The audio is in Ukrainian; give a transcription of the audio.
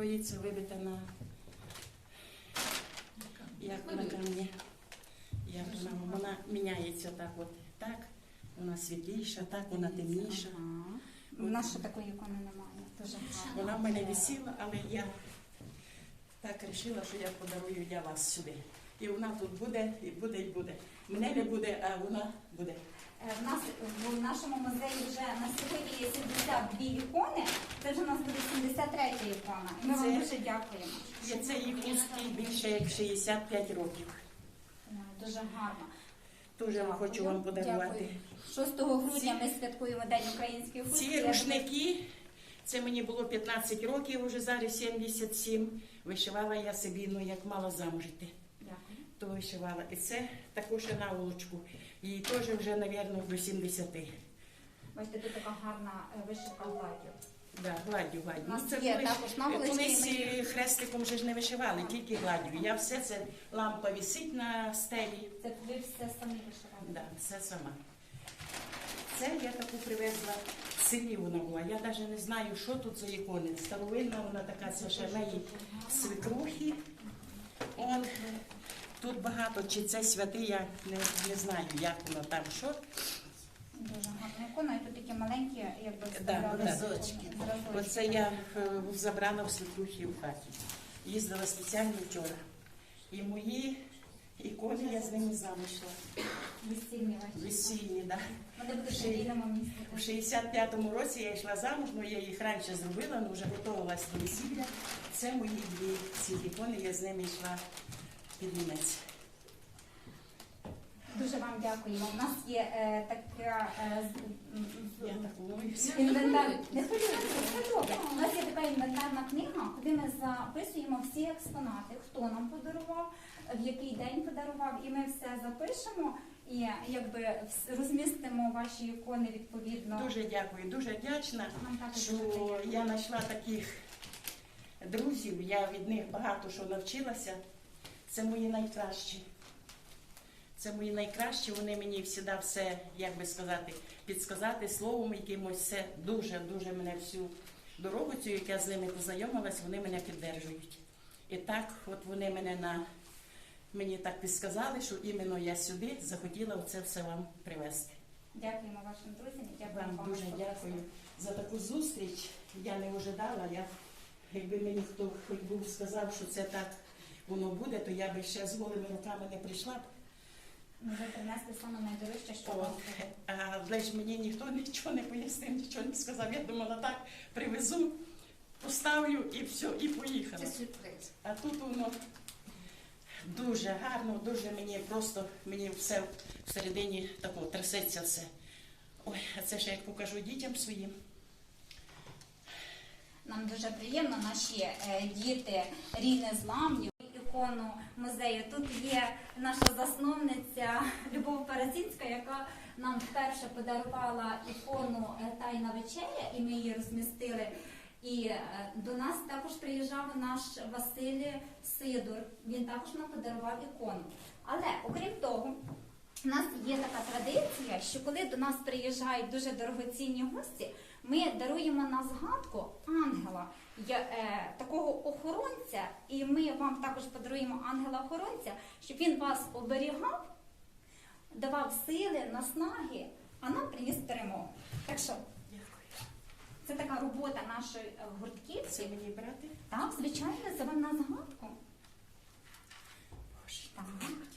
Троїця вибита на як на камні. Як вона, вона міняється так от. Так, вона світліша, так, вона темніша. У нас ще такої ікони немає. Дуже. Вона в мене висіла, але я так вирішила, що я подарую для вас сюди. І вона тут буде, і буде, і буде. Мене не буде, а вона буде. Е, В нас в нашому музеї вже на сьогодні є 72 ікони. Це вже у нас буде 73 ікона. Ми вам дуже дякуємо. Це їй узкий більше як 65 років. Е, Дуже гарно. Дуже хочу вам подарувати. Дякую. 6 грудня ми святкуємо День української хустки. Ці рушники, це мені було 15 років, вже зараз 77. Вишивала я собі, ну як мало замужити, Дякую. То вишивала. І це також наволочку. Їй теж вже, мабуть, до 70. Бачите, тут така гарна е, вишивка гладдю. Да, гладдю, гладдю. У нас Ну, це є колись, також наволочки, колись і ми- хрестиком же ж не вишивали, тільки гладдю. Я все це лампа висить на стелі. Це ви все самі вишивали. Да, все сама. Це я таку привезла в селі вона була. Я навіть не знаю, що тут за ікони. Старовинна вона така, це ще в неї свекрухи. Он, тут багато, чи це святий, я не, не знаю, як воно там, що. Дуже гарна ікона, і тут такі маленькі, якби Да, да. зразочки. Оце я е, забрала в свекрухи в хаті. Їздила спеціально вчора. І мої ікони я з ними замішла. Весільні ваші. Весільні, да. Вони будуть вільному місці. У 65-му році я йшла замуж, ну я їх раніше зробила, але вже готувалась до весілля. Це мої дві ці ікони, я з ними йшла під вінець. Дуже вам дякуємо. У нас є е, така е, з- Я так волнуюся. інвентар. Не хвилюйтеся, все добре. У нас є така інвентарна книга, куди ми записуємо всі експонати, хто нам подарував, в який день подарував, і ми все запишемо і якби вс- розмістимо ваші ікони відповідно. Дуже дякую, дуже вдячна, Нам також що дуже я знайшла таких друзів, я від них багато що навчилася. Це мої найкращі. Це мої найкращі, вони мені завжди все, як би сказати, підсказати словом якимось все дуже-дуже мене всю дорогу цю, як я з ними познайомилась, вони мене підтримують. І так, от вони мене на мені так підсказали, що іменно я сюди захотіла це все вам привезти. Дякуємо вашим друзям. Дякуємо Вам дуже дякую за таку зустріч. Я не ожидала. Я, якби мені хто хоч був сказав, що це так воно буде, то я би ще з голими руками не прийшла б. Ми вже принесли саме найдорожче, що вам. Але ж мені ніхто нічого не пояснив, нічого не сказав. Я думала, так привезу, поставлю і все, і поїхала. Це сюрприз. А тут воно дуже гарно, дуже мені просто мені все всередині тако трясеться все. Ой, а це ще як покажу дітям своїм. Нам дуже приємно, наші е, діти рідне зламні. Ікону музею. Тут є наша засновниця Любов Паразінська, яка нам вперше подарувала ікону е, Тайна вечеря, і ми її розмістили. І е, до нас також приїжджав наш Василь Сидор. Він також нам подарував ікону. Але окрім того, у нас є така традиція, що коли до нас приїжджають дуже дорогоцінні гості, ми даруємо на згадку ангела е, такого охоронця, і ми вам також подаруємо ангела-охоронця, щоб він вас оберігав, давав сили, наснаги, а нам приніс перемогу. Так що дякую. це така робота нашої е, гуртківці. мені брати? Так, звичайно, це вам на згадку. Так.